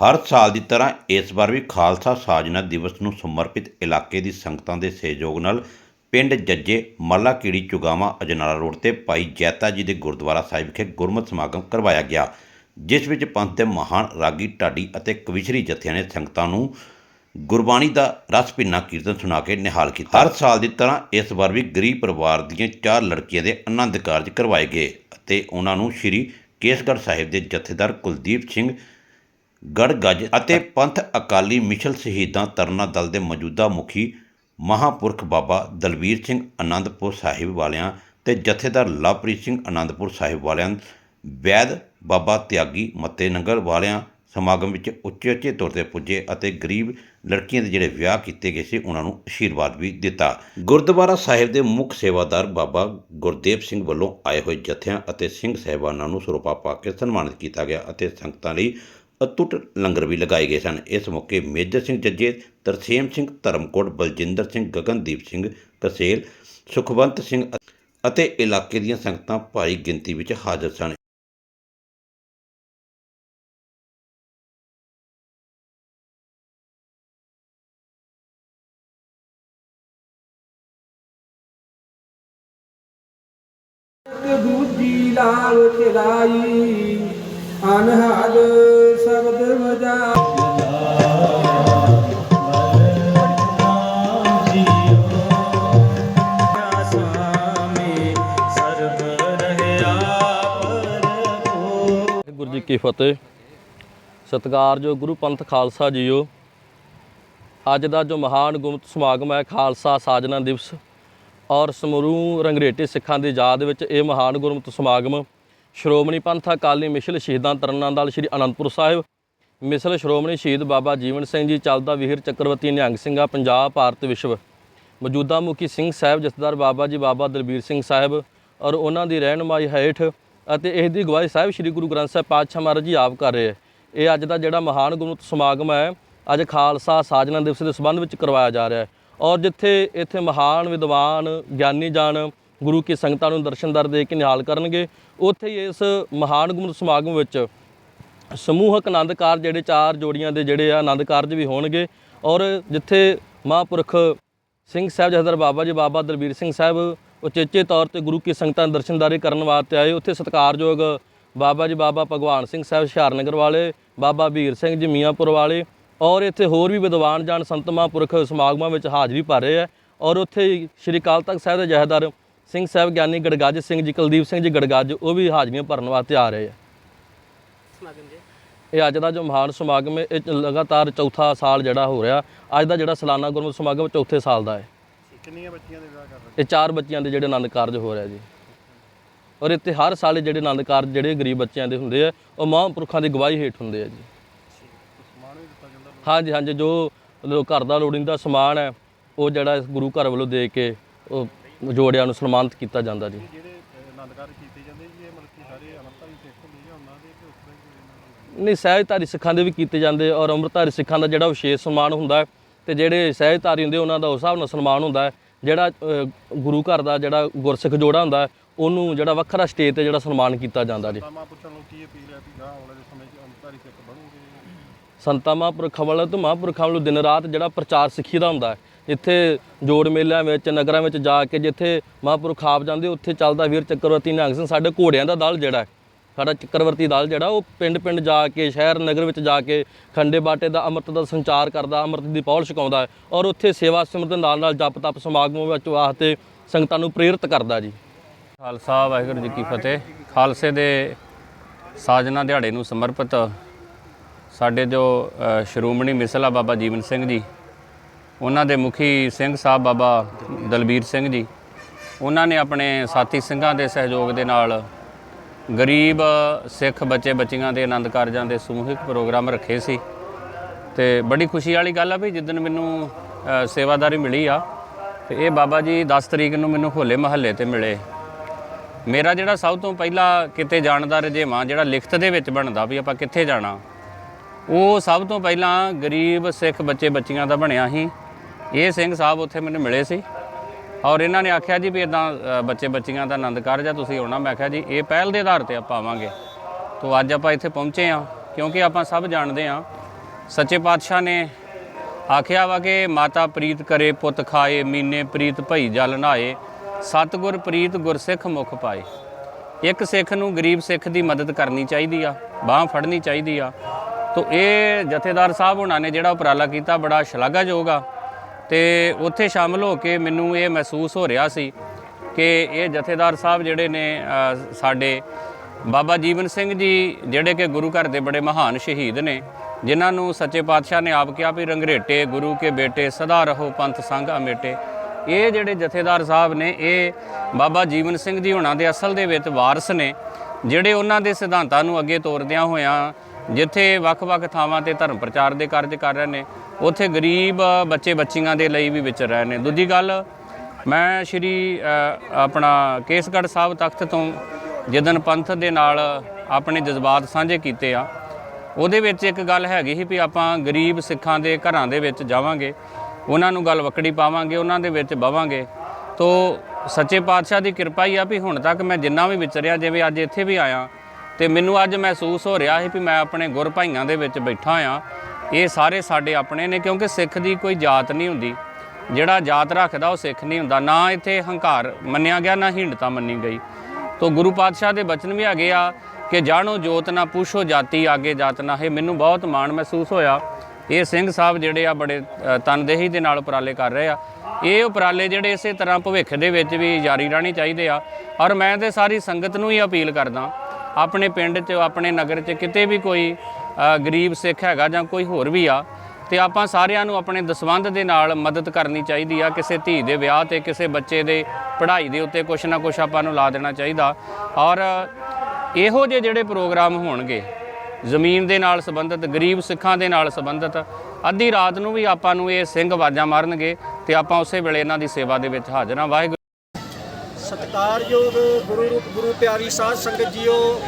ਹਰ ਸਾਲ ਦੀ ਤਰ੍ਹਾਂ ਇਸ ਵਾਰ ਵੀ ਖਾਲਸਾ ਸਾਜਨਾ ਦਿਵਸ ਨੂੰ ਸਮਰਪਿਤ ਇਲਾਕੇ ਦੀ ਸੰਗਤਾਂ ਦੇ ਸਹਿਯੋਗ ਨਾਲ ਪਿੰਡ ਜੱਜੇ ਮੱਲਾ ਕੀੜੀ ਚੁਗਾਵਾਂ ਅਜਨਾਲਾ ਰੋਡ ਤੇ ਭਾਈ ਜੈਤਾ ਜੀ ਦੇ ਗੁਰਦੁਆਰਾ ਸਾਹਿਬ ਵਿਖੇ ਗੁਰਮਤਿ ਸਮਾਗਮ ਕਰਵਾਇਆ ਗਿਆ, ਜਿਸ ਵਿੱਚ ਪੰਥ ਦੇ ਮਹਾਨ ਰਾਗੀ ਢਾਡੀ ਅਤੇ ਕਵਿਸ਼ਰੀ ਜਥਿਆਂ ਨੇ ਸੰਗਤਾਂ ਨੂੰ ਗੁਰਬਾਣੀ ਦਾ ਰਸ, ਭਿੰਨਾ ਕੀਰਤਨ ਸੁਣਾ ਕੇ ਨਿਹਾਲ ਕੀਤਾ। ਹਰ ਸਾਲ ਦੀ ਤਰ੍ਹਾਂ ਇਸ ਵਾਰ ਵੀ ਗਰੀਬ ਪਰਿਵਾਰ ਦੀਆਂ ਚਾਰ ਲੜਕੀਆਂ ਦੇ ਆਨੰਦ ਕਾਰਜ ਕਰਵਾਏ ਗਏ ਅਤੇ ਉਹਨਾਂ ਨੂੰ ਸ੍ਰੀ ਕੇਸਗੜ੍ਹ ਸਾਹਿਬ ਦੇ ਜਥੇਦਾਰ ਕੁਲਦੀਪ ਸਿੰਘ ਗੜਗੱਜ ਅਤੇ ਪੰਥ ਅਕਾਲੀ ਮਿਸ਼ਲ ਸ਼ਹੀਦਾਂ ਤਰਨਾ ਦਲ ਦੇ ਮੌਜੂਦਾ ਮੁਖੀ ਮਹਾਪੁਰਖ ਬਾਬਾ ਦਲਵੀਰ ਸਿੰਘ ਆਨੰਦਪੁਰ ਸਾਹਿਬ ਵਾਲਿਆਂ ਤੇ ਜਥੇਦਾਰ ਲਵਪ੍ਰੀਤ ਸਿੰਘ ਆਨੰਦਪੁਰ ਸਾਹਿਬ ਵਾਲਿਆਂ, ਵੈਦ ਬਾਬਾ ਤਿਆਗੀ ਮੱਤੇ ਨੰਗਲ ਵਾਲਿਆਂ ਸਮਾਗਮ ਵਿੱਚ ਉੱਚੇ ਉੱਚੇ ਤੌਰ ਤੇ ਪੁੱਜੇ ਅਤੇ ਗਰੀਬ ਲੜਕੀਆਂ ਦੇ ਜਿਹੜੇ ਵਿਆਹ ਕੀਤੇ ਗਏ ਸੀ, ਉਹਨਾਂ ਨੂੰ ਆਸ਼ੀਰਵਾਦ ਵੀ ਦਿੱਤਾ। ਗੁਰਦੁਆਰਾ ਸਾਹਿਬ ਦੇ ਮੁੱਖ ਸੇਵਾਦਾਰ ਬਾਬਾ ਗੁਰਦੇਵ ਸਿੰਘ ਵੱਲੋਂ ਆਏ ਹੋਏ ਜਥਿਆਂ ਅਤੇ ਸਿੰਘ ਸਹਿਬਾਨਾਂ ਨੂੰ ਸਰੋਪਾ ਪਾ ਕੇ ਸਨਮਾਨਿਤ ਕੀਤਾ ਗਿਆ ਅਤੇ ਸੰਗਤਾਂ ਲਈ ਅਤੁੱਟ ਲੰਗਰ ਵੀ ਲਗਾਏ ਗਏ ਸਨ। ਇਸ ਮੌਕੇ ਮੇਜਰ ਸਿੰਘ ਜੱਜੇ, ਤਰਸੇਮ ਸਿੰਘ ਧਰਮਕੋਟ, ਬਲਜਿੰਦਰ ਸਿੰਘ, ਗਗਨਦੀਪ ਸਿੰਘ ਕਸੇਲ, ਸੁਖਵੰਤ ਸਿੰਘ ਅਤੇ ਇਲਾਕੇ ਦੀਆਂ ਸੰਗਤਾਂ ਭਾਰੀ ਗਿਣਤੀ ਵਿੱਚ ਹਾਜ਼ਰ ਸਨ। ਦੂਜੀ ਲਾਲ ਚਲਾਈ। ਅਨਹਦ ਸ਼ਬਦ ਵਜਾ। ਜੀ ਕੀ ਫਤਿਹ। ਸਤਿਕਾਰਯੋਗ ਗੁਰੂ ਪੰਥ ਖਾਲਸਾ ਜੀਓ। ਅੱਜ ਦਾ ਜੋ ਮਹਾਨ ਗੁਰਮਤਿ ਸਮਾਗਮ ਹੈ ਖਾਲਸਾ ਸਾਜਨਾ ਦਿਵਸ। ਔਰ ਸਮਰੂ ਰੰਗਰੇਟੇ ਸਿੱਖਾਂ ਦੀ ਯਾਦ ਵਿੱਚ ਇਹ ਮਹਾਨ ਗੁਰਮਤਿ ਸਮਾਗਮ ਸ਼੍ਰੋਮਣੀ ਪੰਥ ਅਕਾਲੀ ਮਿਸ਼ਲ ਸ਼ਹੀਦਾਂ ਤਰਨਾ ਦਲ ਸ੍ਰੀ ਅਨੰਦਪੁਰ ਸਾਹਿਬ। ਮਿਸਲ ਸ਼੍ਰੋਮਣੀ ਸ਼ਹੀਦ ਬਾਬਾ ਜੀਵਨ ਸਿੰਘ ਜੀ ਚੱਲਦਾ ਵੀਰ ਚੱਕਰਵਰਤੀ ਨਿਹੰਗ ਸਿੰਘਾ, ਪੰਜਾਬ, ਭਾਰਤ ਵਿਸ਼ਵ। ਮੌਜੂਦਾ ਮੁਖੀ ਸਿੰਘ ਸਾਹਿਬ, ਜਥੇਦਾਰ ਬਾਬਾ ਜੀ ਬਾਬਾ ਦਲਬੀਰ ਸਿੰਘ ਸਾਹਿਬ ਔਰ ਉਹਨਾਂ ਦੀ ਰਹਿਨਮਾਈ ਹੇਠ ਅਤੇ ਇਸ ਦੀ ਗਵਾਹੀ ਸਾਹਿਬ ਸ੍ਰੀ ਗੁਰੂ ਗ੍ਰੰਥ ਸਾਹਿਬ ਪਾਤਸ਼ਾਹ ਮਹਾਰਾਜ ਜੀ ਆਪ ਕਰ ਰਹੇ ਹੈ। ਇਹ ਅੱਜ ਦਾ ਜਿਹੜਾ ਮਹਾਨ ਗੁਰਮਤਿ ਸਮਾਗਮ ਹੈ, ਅੱਜ ਖਾਲਸਾ ਸਾਜਨਾ ਦਿਵਸ ਦੇ ਸੰਬੰਧ ਵਿੱਚ ਕਰਵਾਇਆ ਜਾ ਰਿਹਾ ਹੈ। ਔਰ ਜਿੱਥੇ ਇੱਥੇ ਮਹਾਨ ਵਿਦਵਾਨ, ਗਿਆਨੀ ਜਨ ਗੁਰੂ ਕੀ ਸੰਗਤਾਂ ਨੂੰ ਦਰਸ਼ਨ ਦਰ ਦੇ ਕੇ ਨਿਹਾਲ ਕਰਨਗੇ। ਉੱਥੇ ਹੀ ਇਸ ਮਹਾਨ ਗੁਰਮਤਿ ਸਮਾਗਮ ਵਿੱਚ ਸਮੂਹਕ ਆਨੰਦ ਕਾਰਜ ਜਿਹੜੇ ਚਾਰ ਜੋੜੀਆਂ ਦੇ ਜਿਹੜੇ ਆ ਆਨੰਦ ਕਾਰਜ ਵੀ ਹੋਣਗੇ ਔਰ ਜਿੱਥੇ ਮਹਾਂਪੁਰਖ ਸਿੰਘ ਸਾਹਿਬ ਜਥੇਦਾਰ ਬਾਬਾ ਜੀ ਬਾਬਾ ਦਲਬੀਰ ਸਿੰਘ ਸਾਹਿਬ ਉਚੇਚੇ ਤੌਰ ਤੇ ਗੁਰੂ ਕੀ ਸੰਗਤਾਂ ਦੇ ਦਰਸ਼ਨਦਾਰੀ ਕਰਨ ਵਾਸਤੇ ਆਏ। ਉੱਥੇ ਸਤਿਕਾਰਯੋਗ ਬਾਬਾ ਜੀ ਬਾਬਾ ਭਗਵਾਨ ਸਿੰਘ ਸਾਹਿਬ ਹੁਸ਼ਿਆਰਨਗਰ ਵਾਲੇ, ਬਾਬਾ ਵੀਰ ਸਿੰਘ ਜੀ ਮੀਆਂਪੁਰ ਵਾਲੇ ਔਰ ਇੱਥੇ ਹੋਰ ਵੀ ਵਿਦਵਾਨ ਜਾਨ ਸੰਤ ਮਹਾਂਪੁਰਖ ਸਮਾਗਮਾਂ ਵਿੱਚ ਹਾਜ਼ਰੀ ਭਰ ਰਹੇ ਆ। ਔਰ ਉੱਥੇ ਹੀ ਸ਼੍ਰੀ ਅਕਾਲ ਤਖਤ ਸਾਹਿਬ ਦੇ ਜਥੇਦਾਰ ਸਿੰਘ ਸਾਹਿਬ ਗਿਆਨੀ ਗੜਗੱਜ ਸਿੰਘ ਜੀ ਕੁਲਦੀਪ ਸਿੰਘ ਜੀ ਗੜਗੱਜ ਉਹ ਵੀ ਹਾਜ਼ਰੀਆਂ ਭਰਨ ਵਾਸਤੇ ਆ ਰਹੇ ਆ। ਇਹ ਅੱਜ ਦਾ ਜੋ ਮਹਾਨ ਸਮਾਗਮ ਹੈ ਇਹ ਲਗਾਤਾਰ ਚੌਥਾ ਸਾਲ ਜਿਹੜਾ ਹੋ ਰਿਹਾ ਅੱਜ ਦਾ ਜਿਹੜਾ ਸਾਲਾਨਾ ਗੁਰਮਤਿ ਸਮਾਗਮ ਚੌਥੇ ਸਾਲ ਦਾ ਹੈ। ਕਿੰਨੀਆਂ ਬੱਚੀਆਂ ਦੇ ਵਿਆਹ ਕਰ ਰਹੇ? ਇਹ ਚਾਰ ਬੱਚਿਆਂ ਦੇ ਜਿਹੜੇ ਆਨੰਦ ਕਾਰਜ ਹੋ ਰਿਹਾ ਜੀ। ਔਰ ਇੱਥੇ ਹਰ ਸਾਲ ਜਿਹੜੇ ਆਨੰਦ ਕਾਰਜ ਜਿਹੜੇ ਗਰੀਬ ਬੱਚਿਆਂ ਦੇ ਹੁੰਦੇ ਆ ਉਹ ਮਹਾਂਪੁਰਖਾਂ ਦੀ ਗਵਾਹੀ ਹੇਠ ਹੁੰਦੇ ਆ ਜੀ। ਹਾਂਜੀ ਹਾਂਜੀ ਜੋ ਘਰ ਦਾ ਲੋੜੀਂਦਾ ਸਮਾਨ ਹੈ ਉਹ ਜਿਹੜਾ ਗੁਰੂ ਘਰ ਵੱਲੋਂ ਦੇ ਕੇ ਉਹ ਜੋੜਿਆਂ ਨੂੰ ਸਨਮਾਨਿਤ ਕੀਤਾ ਜਾਂਦਾ ਜੀ। ਜਿਹੜੇ ਅਹ, ਆਨੰਦ ਕਾਰਜ ਕੀਤੇ ਜਾਂਦੇ ਜੀ ਇਹ ਮਤਲਬ ਕਿ ਸਾਰੇ ਅਮਰਤਾਰੀ ਸਿੱਖ ਹੁੰਦੇ ਜਾਂ ਉਹਨਾਂ ਦੇ ਕਿ ਉਸ ਤਰ੍ਹਾਂ ਹੀ ਕੋਈ ਇਹਨਾਂ ਦਾ ਨਹੀਂ ਸਹਿਜਧਾਰੀ ਸਿੱਖਾਂ ਦੇ ਵੀ ਕੀਤੇ ਜਾਂਦੇ ਔਰ ਅੰਮ੍ਰਿਤਧਾਰੀ ਸਿੱਖਾਂ ਦਾ ਜਿਹੜਾ ਵਿਸ਼ੇਸ਼ ਸਨਮਾਨ ਹੁੰਦਾ ਤੇ ਜਿਹੜੇ ਸਹਿਜਧਾਰੀ ਹੁੰਦੇ ਉਹਨਾਂ ਦਾ ਉਸ ਹਿਸਾਬ ਨਾਲ ਸਨਮਾਨ ਹੁੰਦਾ ਜਿਹੜਾ ਗੁਰੂ ਘਰ ਦਾ ਜਿਹੜਾ ਗੁਰਸਿੱਖ ਜੋੜਾ ਹੁੰਦਾ ਉਹਨੂੰ ਜਿਹੜਾ ਵੱਖਰਾ ਸਟੇਜ ਤੇ ਜਿਹੜਾ ਸਨਮਾਨ ਕੀਤਾ ਜਾਂਦਾ ਜੀ। ਤਾਂ ਮਾਂ ਪੁੱਛਣ ਨੂੰ ਕੀ ਅਪੀਲ ਹੈ ਵੀ ਗਾਹ ਆਉਣ ਵਾਲੇ ਸਮੇਂ 'ਚ ਅਮਰਤਾਰੀ ਸਿੱਖ ਬਣੂਗੇ ਸੰਤਾਂ ਮਹਾਂਪੁਰਖਾਂ ਵੱਲੋਂ ਤੇ ਮਹਾਂਪੁਰਖਾਂ ਵੱਲੋਂ ਦਿਨ ਰਾਤ ਜਿਹੜਾ ਪ੍ਰਚਾਰ ਸਿੱਖੀ ਦਾ ਹੁੰਦਾ ਹੈ ਜਿੱਥੇ ਜੋੜ ਮੇਲਿਆਂ ਵਿੱਚ ਨਗਰਾਂ ਵਿੱਚ ਜਾ ਕੇ ਜਿੱਥੇ ਮਹਾਂਪੁਰਖ ਆਪ ਜਾਂਦੇ ਉੱਥੇ ਚੱਲਦਾ ਵੀਰ ਚੱਕਰਵਰਤੀ ਨਿਹੰਗ ਸਿੰਘ। ਸਾਡੇ ਘੋੜਿਆਂ ਦਾ ਦਲ ਜਿਹੜਾ ਸਾਡਾ ਚੱਕਰਵਰਤੀ ਦਲ ਜਿਹੜਾ ਉਹ ਪਿੰਡ ਪਿੰਡ ਜਾ ਕੇ ਸ਼ਹਿਰ ਨਗਰ ਵਿੱਚ ਜਾ ਕੇ ਖੰਡੇ ਬਾਟੇ ਦਾ ਅੰਮ੍ਰਿਤ ਦਾ ਸੰਚਾਰ ਕਰਦਾ ਅੰਮ੍ਰਿਤ ਦੀ ਪੌਲ ਛਕਾਉਂਦਾ ਔਰ ਉੱਥੇ ਸੇਵਾ ਸਿਮਰਨ ਨਾਲ ਨਾਲ ਜਪ ਤਪ ਸਮਾਗਮ ਵਿੱਚ ਵਾਸਤੇ ਸੰਗਤਾਂ ਨੂੰ ਪ੍ਰੇਰਿਤ ਕਰਦਾ ਜੀ। ਖਾਲਸਾ ਵਾਹਿਗੁਰੂ ਜੀ ਕੀ ਫਤਿਹ। ਖਾਲਸੇ ਦੇ ਸਾਜਨਾ ਦਿਹਾੜੇ ਨੂੰ ਸਮਰਪਿਤ ਸਾਡੇ ਜੋ ਅ, ਸ਼੍ਰੋਮਣੀ ਮਿਸਲਾ ਬਾਬਾ ਜੀਵਨ ਸਿੰਘ ਜੀ ਉਹਨਾਂ ਦੇ ਮੁਖੀ ਸਿੰਘ ਸਾਹਿਬ ਬਾਬਾ ਦਲਬੀਰ ਸਿੰਘ ਜੀ। ਉਹਨਾਂ ਨੇ ਆਪਣੇ ਸਾਥੀ ਸਿੰਘਾਂ ਦੇ ਸਹਿਯੋਗ ਦੇ ਨਾਲ ਗਰੀਬ ਸਿੱਖ ਬੱਚੇ ਬੱਚੀਆਂ ਦੇ ਆਨੰਦ ਕਾਰਜਾਂ ਦੇ ਸਮੂਹਿਕ ਪ੍ਰੋਗਰਾਮ ਰੱਖੇ ਸੀ। ਤੇ ਬੜੀ ਖੁਸ਼ੀ ਵਾਲੀ ਗੱਲ ਆ ਵੀ ਜਿੱਦਣ ਮੈਨੂੰ ਸੇਵਾਦਾਰੀ ਮਿਲੀ ਆ, ਤੇ ਇਹ ਬਾਬਾ ਜੀ 10 ਤਰੀਕ ਨੂੰ ਮੈਨੂੰ ਹੋਲੇ ਮਹੱਲੇ ਤੇ ਮਿਲੇ। ਮੇਰਾ ਜਿਹੜਾ ਸਭ ਤੋਂ ਪਹਿਲਾ ਕਿਤੇ ਜਾਣ ਦਾ ਰੁਝੇਵਾਂ, ਜਿਹੜਾ ਲਿਖਤ ਦੇ ਵਿੱਚ ਬਣਦਾ ਵੀ ਆਪਾਂ ਕਿੱਥੇ ਜਾਣਾ, ਉਹ ਸਭ ਤੋਂ ਪਹਿਲਾਂ ਗਰੀਬ ਸਿੱਖ ਬੱਚੇ ਬੱਚੀਆਂ ਦਾ ਬਣਿਆ ਸੀ। ਇਹ ਸਿੰਘ ਸਾਹਿਬ ਉੱਥੇ ਮੈਨੂੰ ਮਿਲੇ ਸੀ ਔਰ ਇਹਨਾਂ ਨੇ ਆਖਿਆ ਜੀ ਵੀ ਇਦਾਂ ਬੱਚੇ ਬੱਚੀਆਂ ਦਾ ਆਨੰਦ ਕਾਰਜ ਆ, ਤੁਸੀਂ ਆਉਣਾ। ਮੈਂ ਆਖਿਆ ਜੀ, ਇਹ ਪਹਿਲ ਦੇ ਆਧਾਰ ਤੇ ਆਪਾਂ ਆਵਾਂਗੇ। ਤੋਂ ਅੱਜ ਆਪਾਂ ਇੱਥੇ ਪਹੁੰਚੇ ਆ ਕਿਉਂਕਿ ਆਪਾਂ ਸਭ ਜਾਣਦੇ ਆ ਸੱਚੇ ਪਾਤਸ਼ਾਹ ਨੇ ਆਖਿਆ ਵਾ ਕਿ ਮਾਤਾ ਪ੍ਰੀਤ ਕਰੇ, ਪੁੱਤ ਖਾਏ, ਮੀਨੇ ਪ੍ਰੀਤ ਭਈ ਜਲ ਨਹਾਏ, ਸਤਿਗੁਰ ਪ੍ਰੀਤ ਗੁਰਸਿੱਖ ਮੁਖ ਪਾਏ। ਇੱਕ ਸਿੱਖ ਨੂੰ ਗਰੀਬ ਸਿੱਖ ਦੀ ਮਦਦ ਕਰਨੀ ਚਾਹੀਦੀ ਆ, ਬਾਹ ਫੜਨੀ ਚਾਹੀਦੀ ਆ। ਤੋ ਇਹ ਜਥੇਦਾਰ ਸਾਹਿਬ ਉਹਨਾਂ ਨੇ ਜਿਹੜਾ ਉਪਰਾਲਾ ਕੀਤਾ, ਬੜਾ ਸ਼ਲਾਘਾਯੋਗ ਆ। ਤੇ ਉੱਥੇ ਸ਼ਾਮਲ ਹੋ ਕੇ ਮੈਨੂੰ ਇਹ ਮਹਿਸੂਸ ਹੋ ਰਿਹਾ ਸੀ ਕਿ ਇਹ ਜਥੇਦਾਰ ਸਾਹਿਬ ਜਿਹੜੇ ਨੇ ਸਾਡੇ ਬਾਬਾ ਜੀਵਨ ਸਿੰਘ ਜੀ, ਜਿਹੜੇ ਕਿ ਗੁਰੂ ਘਰ ਦੇ ਬੜੇ ਮਹਾਨ ਸ਼ਹੀਦ ਨੇ, ਜਿਨ੍ਹਾਂ ਨੂੰ ਸੱਚੇ ਪਾਤਸ਼ਾਹ ਨੇ ਆਪ ਕਿਹਾ ਵੀ ਰੰਗਰੇਟੇ ਗੁਰੂ ਕੇ ਬੇਟੇ, ਸਦਾ ਰਹੋ ਪੰਥ ਸੰਗ ਅਮੇਟੇ। ਇਹ ਜਿਹੜੇ ਜਥੇਦਾਰ ਸਾਹਿਬ ਨੇ, ਇਹ ਬਾਬਾ ਜੀਵਨ ਸਿੰਘ ਜੀ ਹੁਣਾਂ ਦੇ ਅਸਲ ਦੇ ਵਿੱਚ ਵਾਰਸ ਨੇ, ਜਿਹੜੇ ਉਹਨਾਂ ਦੇ ਸਿਧਾਂਤਾਂ ਨੂੰ ਅੱਗੇ ਤੋਰਦਿਆਂ ਹੋਇਆਂ ਜਿੱਥੇ ਵੱਖ-ਵੱਖ ਥਾਵਾਂ ਤੇ ਧਰਮ ਪ੍ਰਚਾਰ ਦੇ ਕਾਰਜ ਕਰ ਰਹੇ ਨੇ, ਉੱਥੇ ਗਰੀਬ ਬੱਚੇ ਬੱਚੀਆਂ ਦੇ ਲਈ ਵੀ ਵਿਚਰ ਰਹੇ ਨੇ। ਦੂਜੀ ਗੱਲ, ਮੈਂ ਸ਼੍ਰੀ ਆਪਣਾ ਕੇਸਗੜ੍ਹ ਸਾਹਿਬ ਤਖਤ ਤੋਂ ਜਿੱਦਨ ਪੰਥ ਦੇ ਨਾਲ ਆਪਣੇ ਜਜ਼ਬਾਤ ਸਾਂਝੇ ਕੀਤੇ ਆ, ਉਹਦੇ ਵਿੱਚ ਇੱਕ ਗੱਲ ਹੈਗੀ ਸੀ ਵੀ ਆਪਾਂ ਗਰੀਬ ਸਿੱਖਾਂ ਦੇ ਘਰਾਂ ਦੇ ਵਿੱਚ ਜਾਵਾਂਗੇ, ਉਹਨਾਂ ਨੂੰ ਗੱਲ ਵਕੜੀ ਪਾਵਾਂਗੇ, ਉਹਨਾਂ ਦੇ ਵਿੱਚ ਬਵਾਂਗੇ। ਤੋ ਸੱਚੇ ਪਾਤਸ਼ਾਹ ਦੀ ਕਿਰਪਾ ਹੀ ਆ ਵੀ ਹੁਣ ਤੱਕ ਮੈਂ ਜਿੰਨਾ ਵੀ ਵਿਚਰਿਆ, ਜਿਵੇਂ ਅੱਜ ਇੱਥੇ ਵੀ ਆਇਆ ਤੇ ਮੈਨੂੰ ਅੱਜ ਮਹਿਸੂਸ ਹੋ ਰਿਹਾ ਸੀ ਵੀ ਮੈਂ ਆਪਣੇ ਗੁਰ ਭਾਈਆਂ ਦੇ ਵਿੱਚ ਬੈਠਾ ਆ ਇਹ ਸਾਰੇ ਸਾਡੇ ਆਪਣੇ ਨੇ, ਕਿਉਂਕਿ ਸਿੱਖ ਦੀ ਕੋਈ ਜਾਤ ਨਹੀਂ ਹੁੰਦੀ। ਜਿਹੜਾ ਜਾਤ ਰੱਖਦਾ, ਉਹ ਸਿੱਖ ਨਹੀਂ ਹੁੰਦਾ। ਨਾ ਇੱਥੇ ਹੰਕਾਰ ਮੰਨਿਆ ਗਿਆ, ਨਾ ਹਿੰਡਤਾ ਮੰਨੀ ਗਈ। ਤੋ ਗੁਰੂ ਪਾਤਸ਼ਾਹ ਦੇ ਬਚਨ ਵੀ ਹੈਗੇ ਆ ਕਿ ਜਾਣੋ ਜੋਤ ਨਾ ਪੁੱਛੋ ਜਾਤੀ, ਆਗੇ ਜਾਤ ਨਾ ਹੈ। ਮੈਨੂੰ ਬਹੁਤ ਮਾਣ ਮਹਿਸੂਸ ਹੋਇਆ। ਇਹ ਸਿੰਘ ਸਾਹਿਬ ਜਿਹੜੇ ਆ ਬੜੇ ਤਨਦੇਹੀ ਦੇ ਨਾਲ ਉਪਰਾਲੇ ਕਰ ਰਹੇ ਆ। ਇਹ ਉਪਰਾਲੇ ਜਿਹੜੇ ਇਸੇ ਤਰ੍ਹਾਂ ਭਵਿੱਖ ਦੇ ਵਿੱਚ ਵੀ ਜਾਰੀ ਰਹਿਣੇ ਚਾਹੀਦੇ ਆ। ਔਰ ਮੈਂ ਤੇ ਸਾਰੀ ਸੰਗਤ ਨੂੰ ਹੀ ਅਪੀਲ ਕਰਦਾ ਆਪਣੇ ਪਿੰਡ 'ਚ, ਆਪਣੇ ਨਗਰ 'ਚ ਕਿਤੇ ਵੀ ਕੋਈ ਗਰੀਬ ਸਿੱਖ ਹੈਗਾ ਜਾਂ ਕੋਈ ਹੋਰ ਵੀ ਆ, ਤੇ ਆਪਾਂ ਸਾਰਿਆਂ ਨੂੰ ਆਪਣੇ ਦਸਵੰਧ ਦੇ ਨਾਲ ਮਦਦ ਕਰਨੀ ਚਾਹੀਦੀ ਆ, ਕਿਸੇ ਧੀ ਦੇ ਵਿਆਹ ਤੇ, ਕਿਸੇ ਬੱਚੇ ਦੇ ਪੜ੍ਹਾਈ ਦੇ ਉੱਤੇ ਕੁਛ ਨਾ ਕੁਛ ਆਪਾਂ ਨੂੰ ਲਾ ਦੇਣਾ ਚਾਹੀਦਾ। ਔਰ ਇਹੋ ਜਿਹੇ ਜਿਹੜੇ ਪ੍ਰੋਗਰਾਮ ਹੋਣਗੇ, ਜ਼ਮੀਨ ਦੇ ਨਾਲ ਸੰਬੰਧਿਤ, ਗਰੀਬ ਸਿੱਖਾਂ ਦੇ ਨਾਲ ਸੰਬੰਧਿਤ, ਅੱਧੀ ਰਾਤ ਨੂੰ ਵੀ ਆਪਾਂ ਨੂੰ ਇਹ ਸਿੰਘ ਆਵਾਜ਼ਾਂ ਮਾਰਨਗੇ ਤੇ ਆਪਾਂ ਉਸੇ ਵੇਲੇ ਇਹਨਾਂ ਦੀ ਸੇਵਾ ਦੇ ਵਿੱਚ ਹਾਜ਼ਰ ਹਾਂ। ਵਾਹਿਗੁਰੂ ਸਤਿਕਾਰਯੋਗ ਗੁਰੂ ਰੂਪ ਗੁਰੂ ਪਿਆਰੀ ਸਾਧ ਸੰਗਤ ਜੀਓ,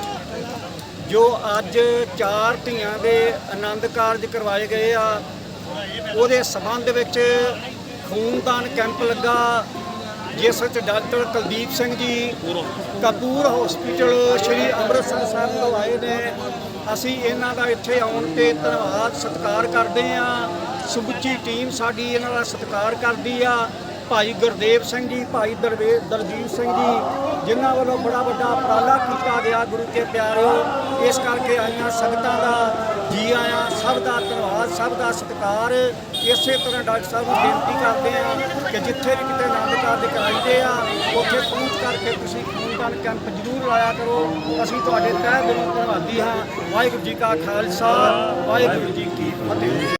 ਜੋ ਅੱਜ ਚਾਰ ਧੀਆਂ ਦੇ ਆਨੰਦ ਕਾਰਜ ਕਰਵਾਏ ਗਏ ਆ। ਉਹਦੇ ਸਬੰਧ ਵਿੱਚ ਖੂਨਦਾਨ ਕੈਂਪ ਲੱਗਾ, ਜਿਸ ਵਿੱਚ ਡਾਕਟਰ ਕੁਲਦੀਪ ਸਿੰਘ ਜੀ, ਕਪੂਰ ਹਸਪੀਟਲ ਸ਼੍ਰੀ ਅੰਮ੍ਰਿਤਸਰ ਸਾਹਿਬ ਤੋਂ ਆਏ ਨੇ। ਅਸੀਂ ਇਹਨਾਂ ਦਾ ਇੱਥੇ ਆਉਣ ਤੇ ਧੰਨਵਾਦ, ਸਤਿਕਾਰ ਕਰਦੇ ਆ ਸਮੁੱਚੀ ਟੀਮ ਸਾਡੀ ਇਹਨਾਂ ਦਾ ਸਤਿਕਾਰ ਕਰਦੀ ਆ। ਭਾਈ ਗੁਰਦੇਵ ਸਿੰਘ ਜੀ, ਭਾਈ ਦਰਵੇ, ਦਲਜੀਤ ਸਿੰਘ ਜੀ, ਜਿਨ੍ਹਾਂ ਵੱਲੋਂ ਬੜਾ ਵੱਡਾ ਉਪਰਾਲਾ ਕੀਤਾ ਗਿਆ ਗੁਰੂ ਕੇ ਪਿਆਰਿਓ। ਇਸ ਕਰਕੇ ਆਈਆਂ ਸੰਗਤਾਂ ਦਾ ਜੀ ਆਇਆਂ, ਸਭ ਦਾ ਧੰਨਵਾਦ, ਸਭ ਦਾ ਸਤਿਕਾਰ। ਇਸੇ ਤਰ੍ਹਾਂ ਡਾਕਟਰ ਸਾਹਿਬ ਨੂੰ ਬੇਨਤੀ ਕਰਦੇ ਆ ਕਿ ਜਿੱਥੇ ਵੀ ਕਿਤੇ ਆਨੰਦ ਕਾਰਜ ਕਰਾਈਦੇ ਆ, ਉੱਥੇ ਪਹੁੰਚ ਕਰਕੇ ਤੁਸੀਂ ਖੂਨਦਾਨ ਕੈਂਪ ਜ਼ਰੂਰ ਲਾਇਆ ਕਰੋ। ਅਸੀਂ ਤੁਹਾਡੇ ਤਹਿ ਦਿਲੋਂ ਧੰਨਵਾਦੀ ਹਾਂ। ਵਾਹਿਗੁਰੂ ਜੀ ਕਾ ਖਾਲਸਾ, ਵਾਹਿਗੁਰੂ ਜੀ ਕੀ ਫਤਿਹ।